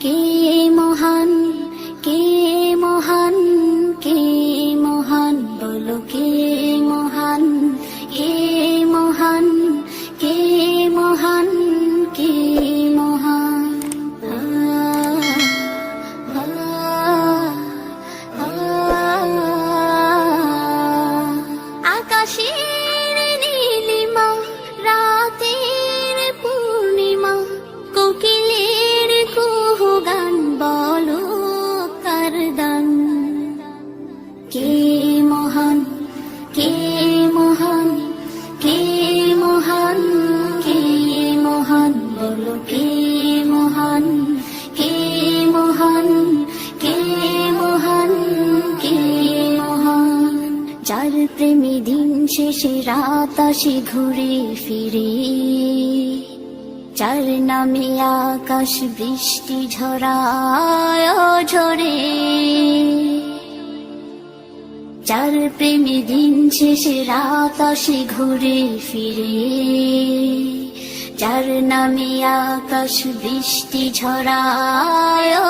কে কে মহান কে মহান কে মহান কে মহান? যার প্রেমী দিন শেষে রাত আসে ঘুরে ফিরে। যার নামে আকাশ বৃষ্টি ঝরায় ঝরে। যার প্রেমে দিন শেষে রাত আসে ঘুরে ফিরে। যার নামে আকাশ বৃষ্টি ঝরায়।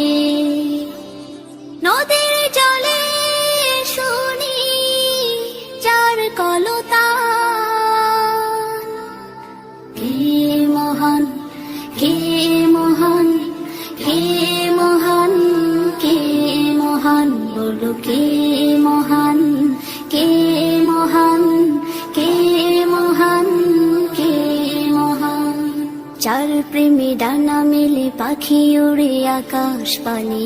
কলতা কে মহান কে মহান কে মহান কে মহান বলো, কে মহান কে মহান কে মহান কে মহান। চার প্রেমে ডানা মেলে পাখি উড়ে আকাশ পানে।